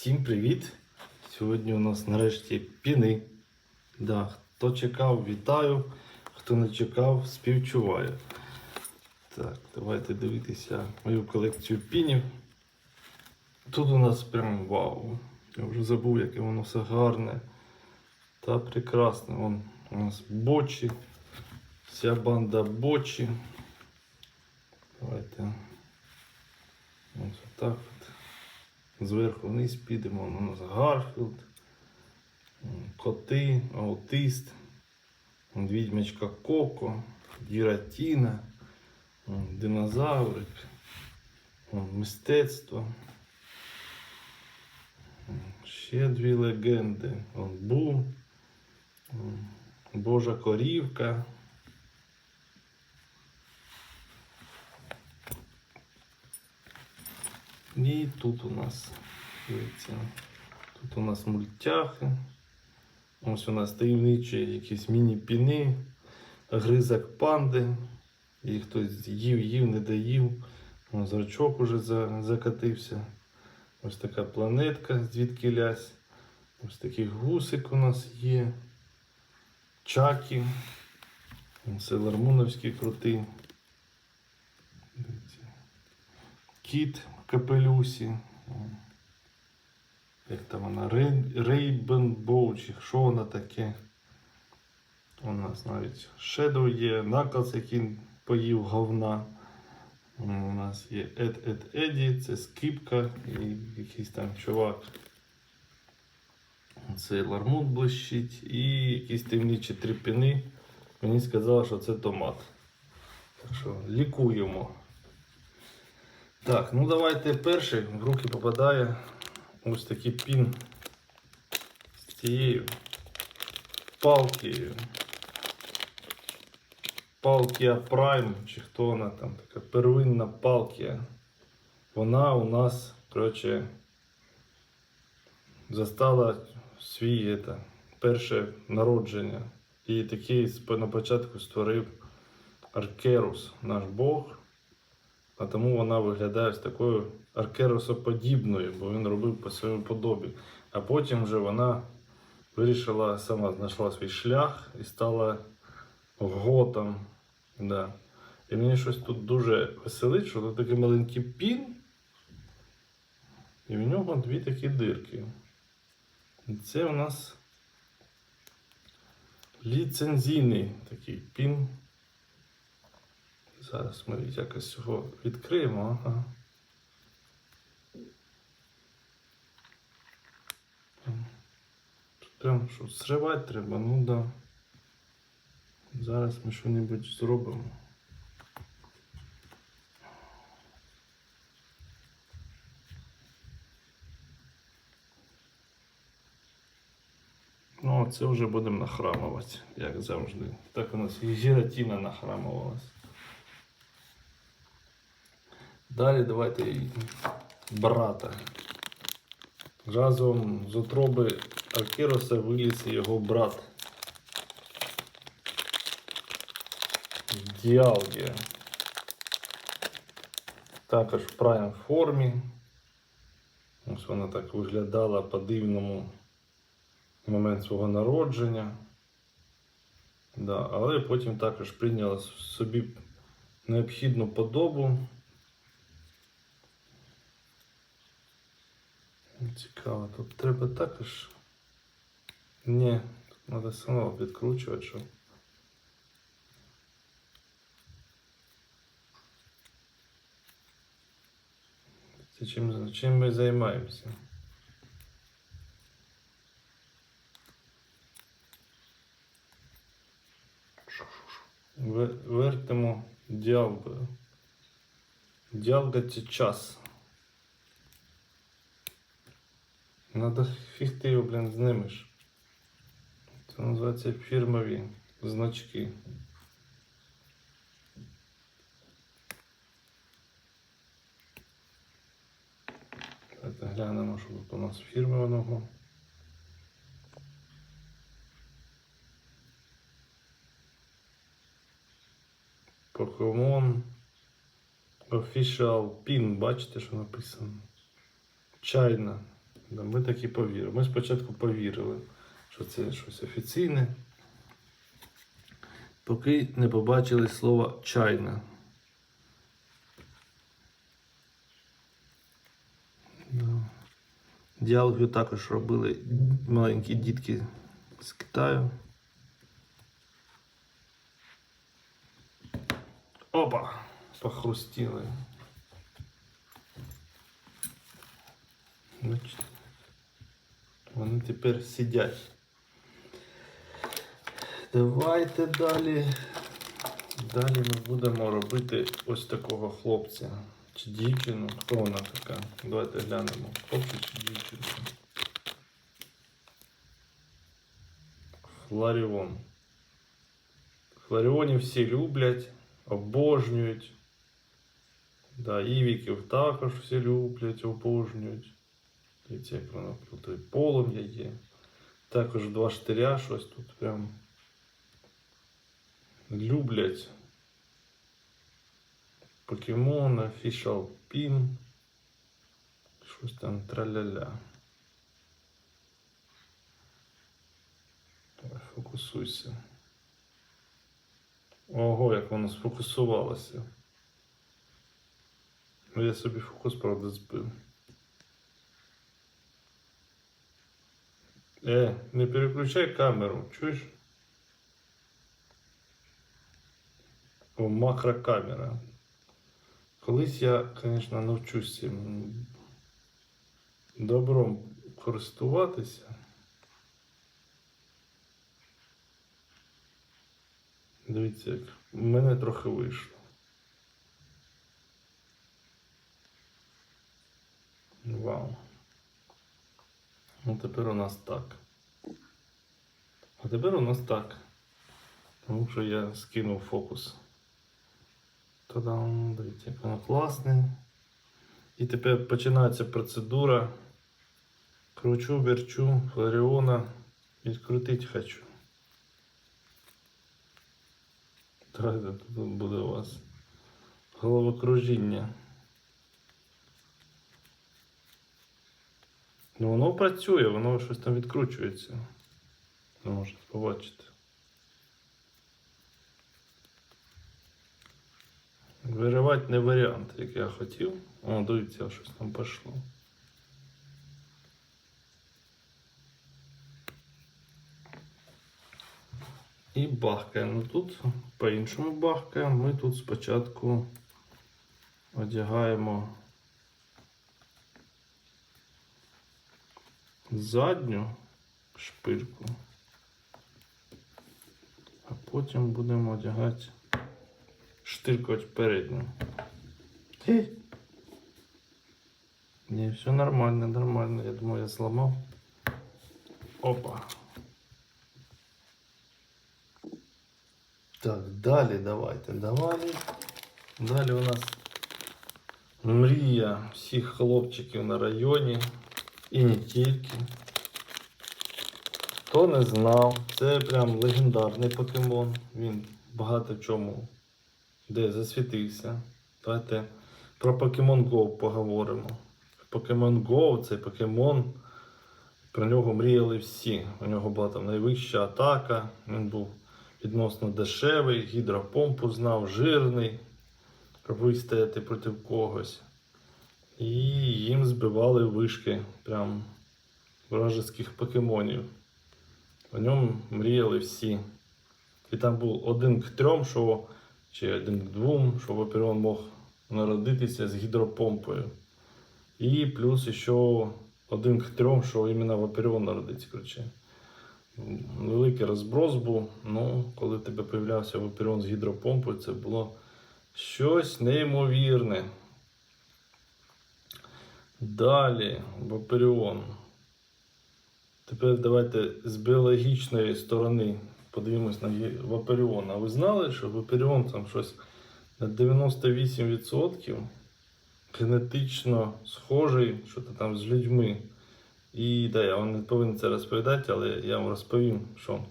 Всім привіт! Сьогодні у нас нарешті піни. Да, хто чекав, вітаю. Хто не чекав, співчуваю. Так, давайте дивитися мою колекцію пінів. Тут у нас прям вау. Я вже забув, яке воно все гарне та прекрасне. Вон у нас бочі. Вся банда бочі. Давайте. Ось отак от. Зверху вниз підемо. У нас Гарфілд, коти, аутист, відьмачка Коко, Діратіна, динозаврик, мистецтво. Ще дві легенди. Бу, Божа корівка. І тут у нас, дивіться, тут у нас мультяхи. Ось у нас таємничі якісь міні-піни, гризак панди. І хтось їв, їв, не доїв. Зрачок уже за- закатився. Ось така планетка, звідки лясь. Ось такий гусик у нас є. Чакі. Селармуновський крутий. Дивіться. Кіт в капелюсі. Як там вона? Рейбенбоу, чи що вона таке? У нас навіть Shadow є, Наклз, який поїв говна. У нас є Ед Ед Еді, це скипка і якийсь там чувак. Це лармут блищить і якісь темнічі тріпіни. Мені сказали, що це томат. Так що лікуємо. Так, ну давайте перший в руки попадає ось такий пін з цією палкою. Палкія Prime, чи хто вона там така первинна палкія. Вона у нас, коротше, застала свій это, перше народження. І такий на початку створив Аркерус, наш Бог. А тому вона виглядає з такою аркеросоподібною, бо він робив по своєму подобі. А потім вже вона вирішила, сама знайшла свій шлях і стала готом. Да. І мені щось тут дуже веселить, що тут такий маленький пін, і в нього дві такі дирки. І це у нас ліцензійний такий пін. Зараз ми якось його відкриємо. Ага. Прям що зривати треба, ну да. Зараз ми що-небудь зробимо. Ну, а це вже будемо нахрамувати, як завжди. Так у нас і гіратіна нахрамувалась. Далі давайте брата. Разом з утроби Аркіроса виліз його брат. Діалгія. Також в прайм формі. Ось вона так виглядала по-дивному в момент свого народження. Да, але потім також прийняла собі необхідну подобу. Цікаво, тут треба також. Ні, тут треба самого відкручувати, щоб. Це чим, чим ми займаємося? Ве- Вертимо діалгою. Діалга це час. Надо фіг ти його, блін, знимеш. Це називається фірмові значки. Давайте глянемо, що тут у нас фірмованого. Покемон Official Pin, бачите, що написано? Чайна. Ми так і повірили. Ми спочатку повірили, що це щось офіційне, поки не побачили слово чайна. Діалоги також робили маленькі дітки з Китаю. Опа! Похрустіли. Значить, вони тепер сидять. Давайте далі. Далі ми будемо робити ось такого хлопця. Чи дівчину. Хто вона така? Давайте глянемо. Хлопчик чи дівчинка. Фларіон. Фларіонів всі люблять, обожнюють. Да, івіків також всі люблять, обожнюють. Дивіться, як воно тут і полум'я є. Також два штиря щось тут прям люблять. Покемон, Official Pin. Щось там траля-ля. Давай, Фокусуйся. Ого, як воно сфокусувалося. Ну, я собі фокус, правда, збив. Е, не переключай камеру, чуєш? О, макрокамера. Колись я, звісно, навчусь цим добром користуватися. Дивіться, як в мене трохи вийшло. Вау. Ну тепер у нас так. А тепер у нас так. Тому що я скинув фокус. Та-дам, дивіться, як воно класне. І тепер починається процедура. Кручу, верчу, флоріона. Відкрутити хочу. Давайте тут буде у вас головокружіння. Ну воно працює, воно щось там відкручується. Ви можете побачити. Виривати не варіант, як я хотів. О, дивіться, щось там пішло. І бахкаємо. Ну тут по-іншому бахкаємо. Ми тут спочатку одягаємо задню шпильку, а потім будемо одягати штиркувати передню. Хе. Ні, все нормально, нормально. Я думаю, я зламав. Опа. Так, далі давайте, давай. Далі у нас мрія всіх хлопчиків на районі. І не тільки. Хто не знав, це прям легендарний покемон. Він багато в чому де засвітився. Давайте про Pokemon Go поговоримо. Pokemon Go це покемон. Про нього мріяли всі. У нього була там найвища атака. Він був відносно дешевий, гідропомпу знав, жирний, вистояти проти когось. І їм збивали вишки прям вражеських покемонів. У ньому мріяли всі. І там був один к трьом, що, чи один к двом, що Ваперіон мог народитися з гідропомпою. І плюс ще один к трьом, що іменно Ваперіон народиться. Коротше. Великий розброс був. Ну, коли тебе появлявся Ваперіон з гідропомпою, це було щось неймовірне. Далі, Ваперіон. Тепер давайте з біологічної сторони подивимось на гі- А ви знали, що Ваперіон там щось на 98% генетично схожий, що то там з людьми. І да, я вам не повинен це розповідати, але я вам розповім, що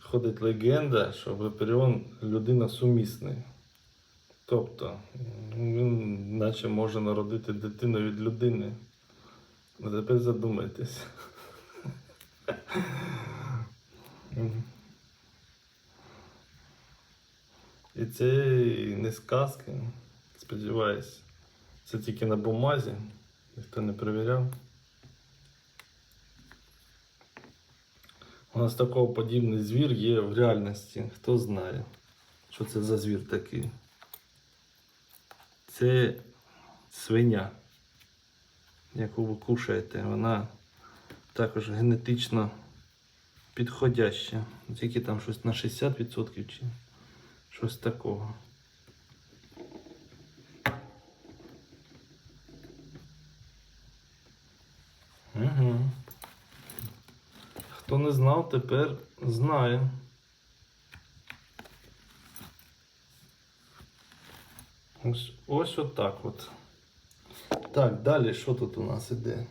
ходить легенда, що Ваперіон людина сумісний. Тобто він наче може народити дитину від людини. А тепер задумайтесь. І це не сказки, сподіваюсь. Це тільки на бумазі, ніхто не перевіряв. У нас такого подібний звір є в реальності. Хто знає, що це за звір такий? Це свиня, яку ви кушаєте. Вона також генетично підходяща. Тільки там щось на 60% чи щось такого. Угу. Хто не знав, тепер знає. Ось, ось отак от. Так, далі що тут у нас іде?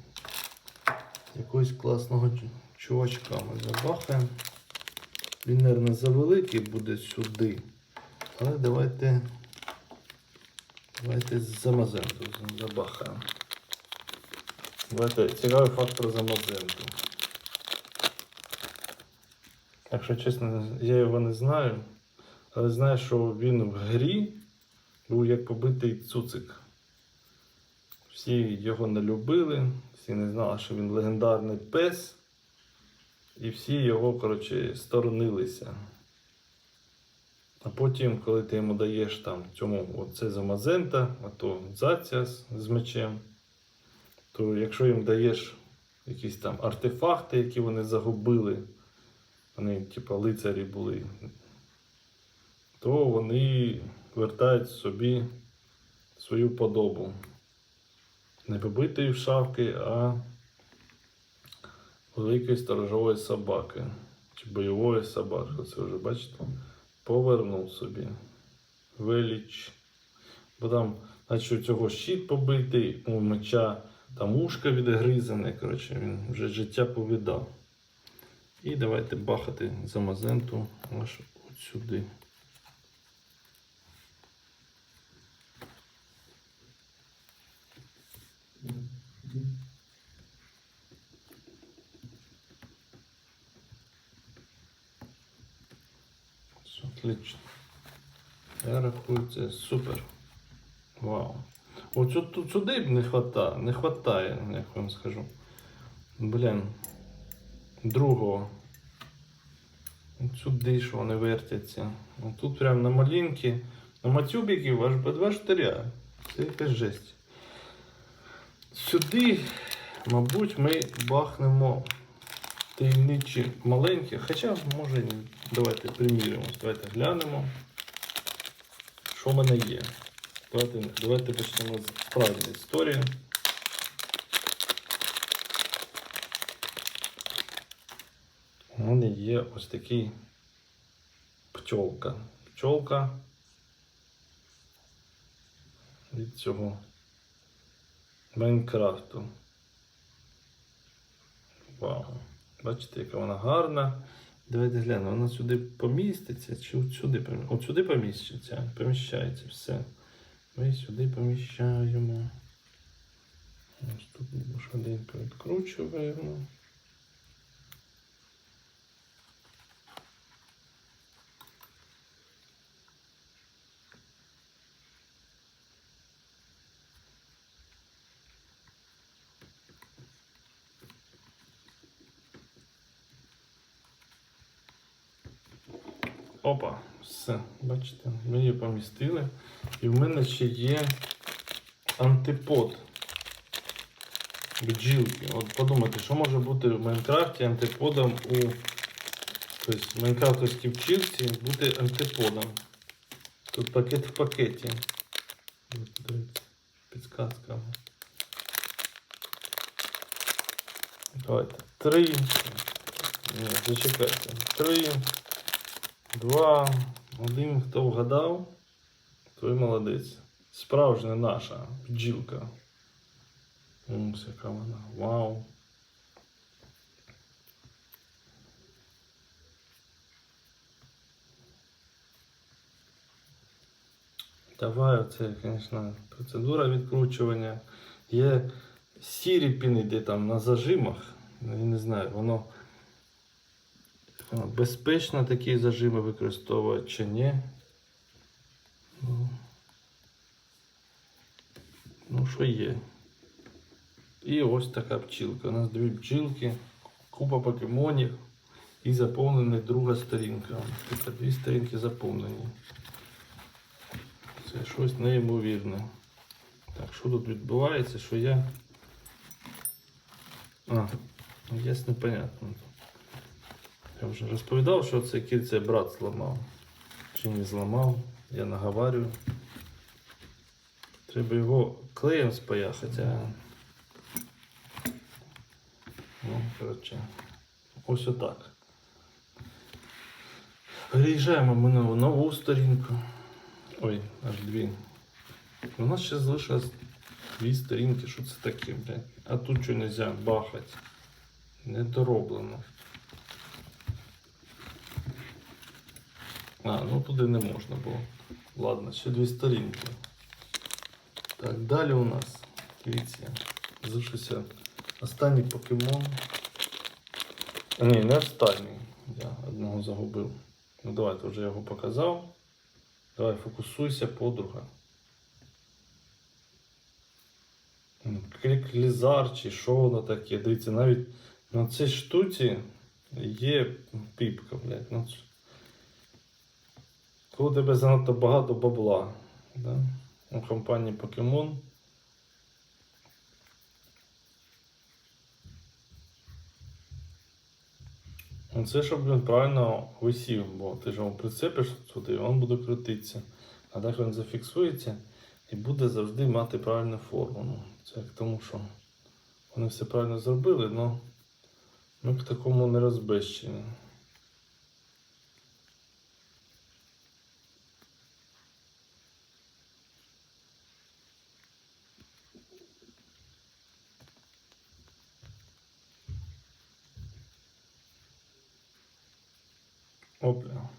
Якогось класного чувачка ми забахаємо. Він, мабуть, завеликий буде сюди. Але давайте. Давайте з Амазенту забахаємо. Давайте цікавий факт про Замазенту. Якщо чесно, я його не знаю, але знаю, що він в грі був як побитий цуцик. Всі його не любили, всі не знали, що він легендарний пес. І всі його, коротше, сторонилися. А потім, коли ти йому даєш там цьому оце замазента, а то заця з, з мечем, то якщо їм даєш якісь там артефакти, які вони загубили, вони, типа, лицарі були, то вони вертають собі свою подобу. Не побитої в шавки, а великої сторожової собаки. Чи бойової собаки. Це вже бачите? Повернув собі. Веліч. Бо там, наче у цього щит побитий, у меча там ушка відгризане. Коротше, він вже життя повідав. І давайте бахати за мазенту аж от сюди. Все, Отлично. Я рахую, це супер. Вау. Оцю тут сюди б не хватає, не хватає, як вам скажу. Блін. Другого. Сюди ж вони вертяться. Тут прям на малінки, на матюбіків аж по два штиря. Це якась жесть. Сюди, мабуть, ми бахнемо таємничі маленькі. Хоча, може, давайте приміримо. Давайте глянемо, що в мене є. Давайте, давайте почнемо з справжньої історії. У мене є ось такий пчолка. Пчолка від цього Майнкрафту. Вау. Бачите, яка вона гарна. Давайте глянемо, вона сюди поміститься чи от сюди поміститься? От сюди поміститься, поміщається все. Ми сюди поміщаємо. Ось тут один відкручуємо. Опа, все, бачите, ми її помістили. І в мене ще є антипод бджілки. От подумайте, що може бути в Майнкрафті антиподом у тобто, в Майнкрафтовській вчилці бути антиподом. Тут пакет в пакеті. Підсказка. Давайте. Три. Ні, зачекайте. Три. Два. Один, хто вгадав, той молодець. Справжня наша бджілка. Ось яка вона. Вау. Давай, оце, звісно, процедура відкручування. Є сірі піни, де там на зажимах. Ну, Я не знаю, воно безпечно такі зажими використовувати чи ні. Ну, ну що є. І ось така пчілка. У нас дві бджілки, купа покемонів і заповнена друга сторінка. Тут дві сторінки заповнені. Це щось неймовірне. Так, що тут відбувається, що я. А, ясно, понятно. Я вже розповідав, що це кільце брат зламав. Чи не зламав, я наговарюю. Треба його клеєм спаяхати, а. Ну, коротше. Ось отак. Переїжджаємо ми на нову сторінку. Ой, аж дві. У нас ще залишилось дві сторінки, що це таке, блядь. А тут що нельзя бахати. Недороблено. А, ну туди не можна було. Ладно, ще дві сторінки. Так, далі у нас. Дивіться. Залишився останній покемон. А, ні, не останній. Я одного загубив. Ну давайте вже його показав. Давай фокусуйся, подруга. Кліклізар чи що воно таке. Дивіться, навіть на цій штуці є піпка, блядь. Коли у тебе занадто багато бабла. Да? У компанії Pokemon. Ну, Це щоб він правильно висів, бо ти ж його прицепиш сюди, і він буде крутитися. А так він зафіксується і буде завжди мати правильну форму. Ну, це як тому, що вони все правильно зробили, але ми к такому не розбещені. Опля.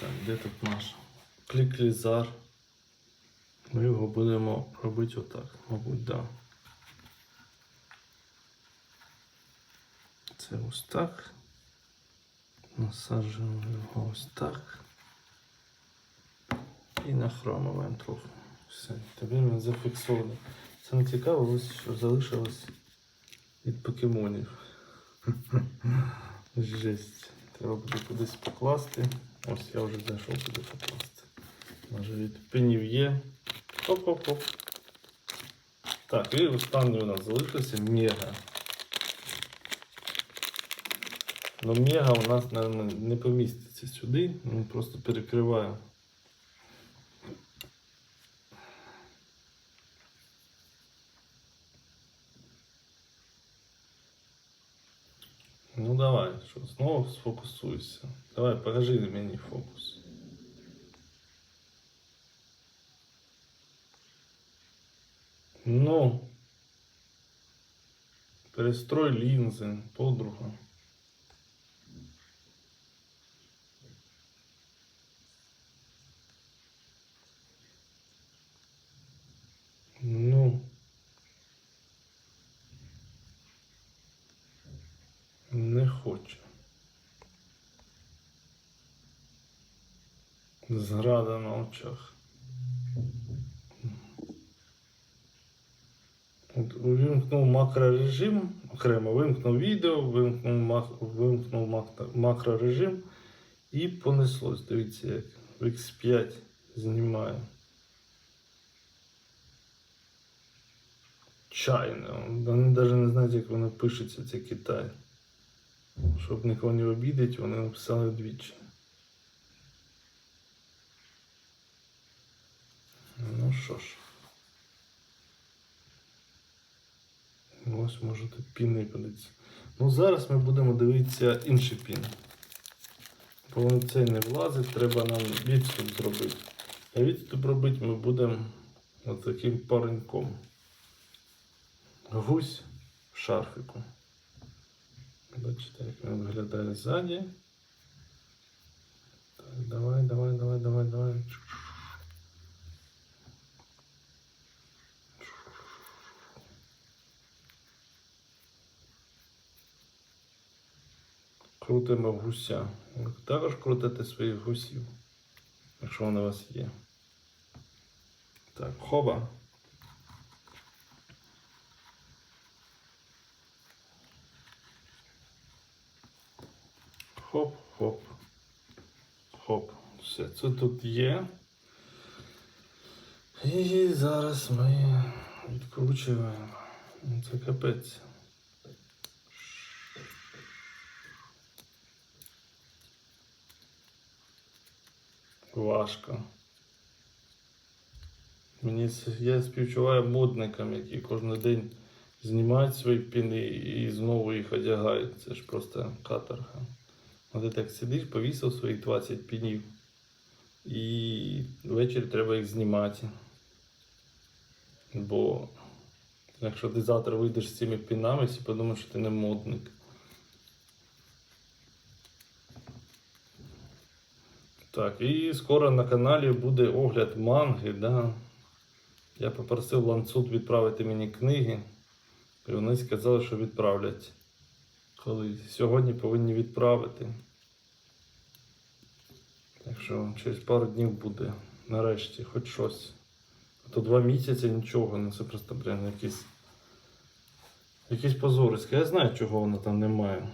Так, де тут наш кліклізар? Ми його будемо робити отак, мабуть, да. Це ось так. Насаджуємо його ось так. І нахромуємо трохи. Все, тепер він зафіксований. Саме цікаво, ось що залишилось від покемонів. Жесть. Треба буде кудись покласти. Ось я вже знайшов куди покласти. Може від пенів є. Оп-хоп-хоп. Так, і останній у нас залишився мега. Ну мега у нас, мабуть, не поміститься сюди. ми просто перекриває. Сфокусуйся. Давай, покажи мені фокус. Ну. Перестрой лінзи, подруга. Ну. Не хоче. Зрада на очах. От Увімкнув макрорежим, окремо вимкнув відео, вимкнув, мак, вимкнув мак- макрорежим і понеслось. Дивіться, як в X5 знімає. Чайно. Вони навіть не знають, як воно пишеться, це Китай. Щоб нікого не обідати, вони написали двічі. Ну що ж. Ось може тут піни подивитися. Ну зараз ми будемо дивитися інший пін. Бо не влазить, треба нам відступ зробити. А відступ робити ми будемо ось таким пареньком. Гусь в шарфику. Бачите, як він виглядає ззаді. Так, давай, давай, давай, давай, давай. Крутимо гуся. Також крутите своїх гусів, якщо вони у вас є. Так, хоба. Хоп, хоп. Все, це тут є. І зараз ми відкручуємо. Це капець. Важко. Мені я співчуваю модникам, які кожен день знімають свої піни і знову їх одягають. Це ж просто каторга. А ти так сидиш, повісив свої 20 пінів. І ввечері треба їх знімати. Бо якщо ти завтра вийдеш з цими пінами, всі подумають, що ти не модник. Так, і скоро на каналі буде огляд манги, да. Я попросив ланцут відправити мені книги. І вони сказали, що відправлять. Коли сьогодні повинні відправити. Так що через пару днів буде нарешті хоч щось. А то два місяці нічого, ну це просто, блін, якийсь. Якийсь позорисько. Я знаю, чого воно там немає.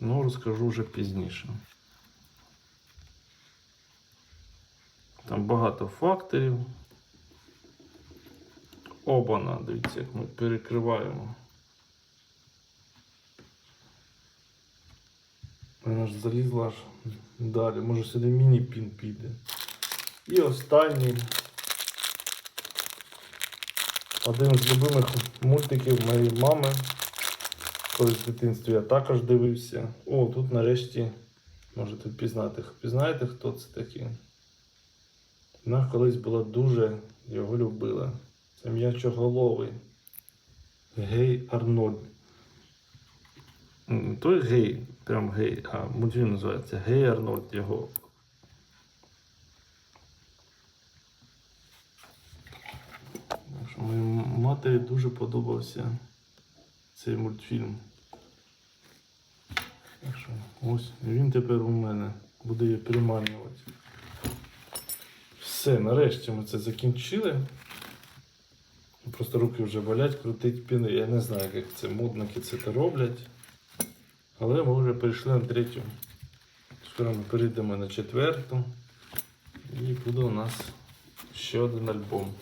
Ну, розкажу вже пізніше. Там багато факторів. Обана, дивіться, як ми перекриваємо. Вона ж залізла аж далі. Може сюди міні-пін піде. І останній. Один з любимих мультиків моєї мами. Колись в дитинстві я також дивився. О, тут нарешті можете впізнати. Пізнаєте, хто це такий? Вона колись була дуже його любила. Це м'ячоголовий. Гей Арнольд. М, Той гей, прям гей, а мультфільм називається Гей Арнольд його. Моїй матері дуже подобався цей мультфільм. Так що ось він тепер у мене буде її приманювати. Все, нарешті ми це закінчили. Просто руки вже болять, крутить піни. Я не знаю, як це модники це роблять. Але ми вже перейшли на третю. Скоро ми перейдемо на четверту. І буде у нас ще один альбом.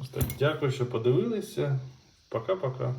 Ось так. Дякую, що подивилися. Пока-пока.